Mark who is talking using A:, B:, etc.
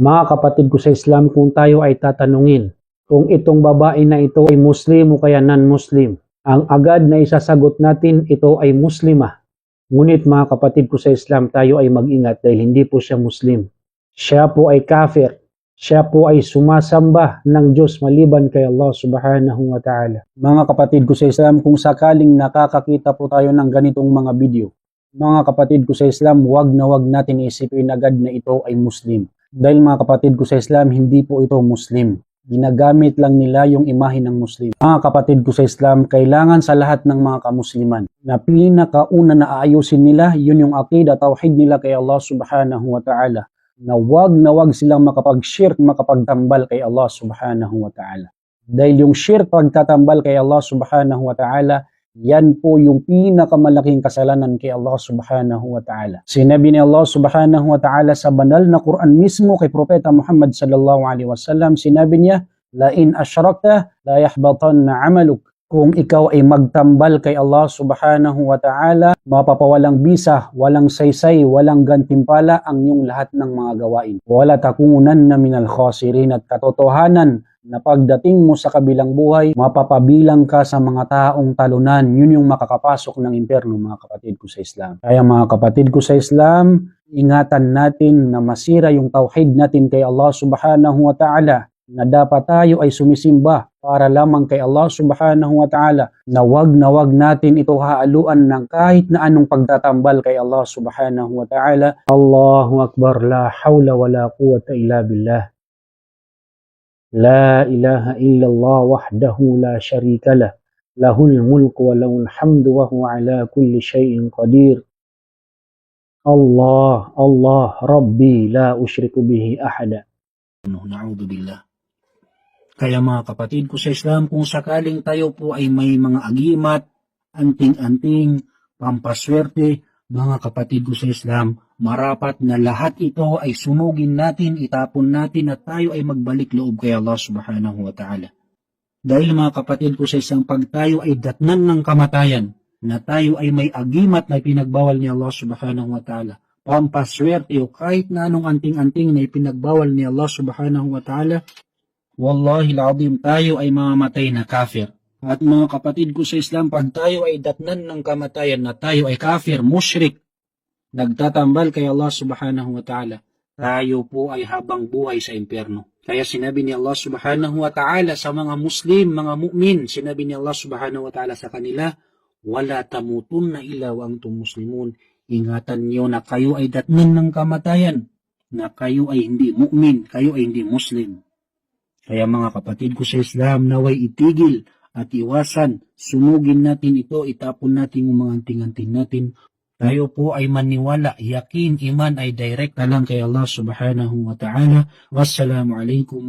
A: Mga kapatid ko sa Islam, kung tayo ay tatanungin kung itong babae na ito ay Muslim o kaya non-Muslim, ang agad na isasagot natin ito ay Muslima. Ngunit mga kapatid ko sa Islam, tayo ay mag-ingat dahil hindi po siya Muslim. Siya po ay kafir. Siya po ay sumasamba ng Diyos maliban kay Allah subhanahu wa ta'ala. Mga kapatid ko sa Islam, kung sakaling nakakakita po tayo ng ganitong mga video, mga kapatid ko sa Islam, wag na wag natin isipin agad na ito ay Muslim. Dahil mga kapatid ko sa Islam, hindi po ito Muslim. Ginagamit lang nila yung imahe ng Muslim. Mga kapatid ko sa Islam, kailangan sa lahat ng mga kamusliman na pinakauna na aayusin nila, yun yung akida, tawhid nila kay Allah subhanahu wa ta'ala. Na wag na wag silang makapag-shirk, makapagtambal kay Allah subhanahu wa ta'ala. Dahil yung shirk pagtatambal kay Allah subhanahu wa ta'ala, yan po yung pinakamalaking kasalanan kay Allah subhanahu wa ta'ala. Sinabi ni Allah subhanahu wa ta'ala sa banal na Quran mismo kay Propeta Muhammad sallallahu alaihi wasallam, sinabi niya, La in ashrakta, la yahbatanna amaluk. Kung ikaw ay magtambal kay Allah subhanahu wa ta'ala, mapapawalang bisa, walang saysay, walang gantimpala ang iyong lahat ng mga gawain. Wala takunan na minal khasirin at katotohanan na pagdating mo sa kabilang buhay, mapapabilang ka sa mga taong talunan. Yun yung makakapasok ng impyerno, mga kapatid ko sa Islam. Kaya mga kapatid ko sa Islam, ingatan natin na masira yung tawhid natin kay Allah subhanahu wa ta'ala na dapat tayo ay sumisimba para lamang kay Allah subhanahu wa ta'ala na wag na wag natin ito haaluan ng kahit na anong pagtatambal kay Allah subhanahu wa ta'ala. Allahu Akbar, la hawla wa la quwata illa billah. La ilaha illallah wahdahu la sharika lah. Lahul mulk wa lahul hamdu wa huwa ala kulli shay'in qadir. Allah, Allah, Rabbi, la ushriku bihi
B: ahada. نعوذ بالله kaya mga kapatid ko sa Islam, kung sakaling tayo po ay may mga agimat, anting-anting, pampaswerte, mga kapatid ko sa Islam, marapat na lahat ito ay sunugin natin, itapon natin at tayo ay magbalik loob kay Allah subhanahu wa ta'ala. Dahil mga kapatid ko sa isang pag tayo ay datnan ng kamatayan, na tayo ay may agimat na pinagbawal ni Allah subhanahu wa ta'ala, pampaswerte o kahit na anong anting-anting na ipinagbawal ni Allah subhanahu wa ta'ala, wallahi alazim tayo ay mamamatay na kafir. At mga kapatid ko sa Islam, pag tayo ay datnan ng kamatayan na tayo ay kafir, mushrik, nagtatambal kay Allah subhanahu wa ta'ala, tayo po ay habang buhay sa impyerno. Kaya sinabi ni Allah subhanahu wa ta'ala sa mga Muslim, mga mu'min, sinabi ni Allah subhanahu wa ta'ala sa kanila, wala tamutunna illa wa antum muslimun. Ingatan niyo na kayo ay datnan ng kamatayan, na kayo ay hindi mu'min, kayo ay hindi Muslim. Kaya mga kapatid ko sa Islam, naway itigil at iwasan, sunugin natin ito, itapon natin yung mga anting-anting natin. Tayo po ay maniwala, yakin, iman ay direct na lang kay Allah subhanahu wa ta'ala. Wassalamu alaikum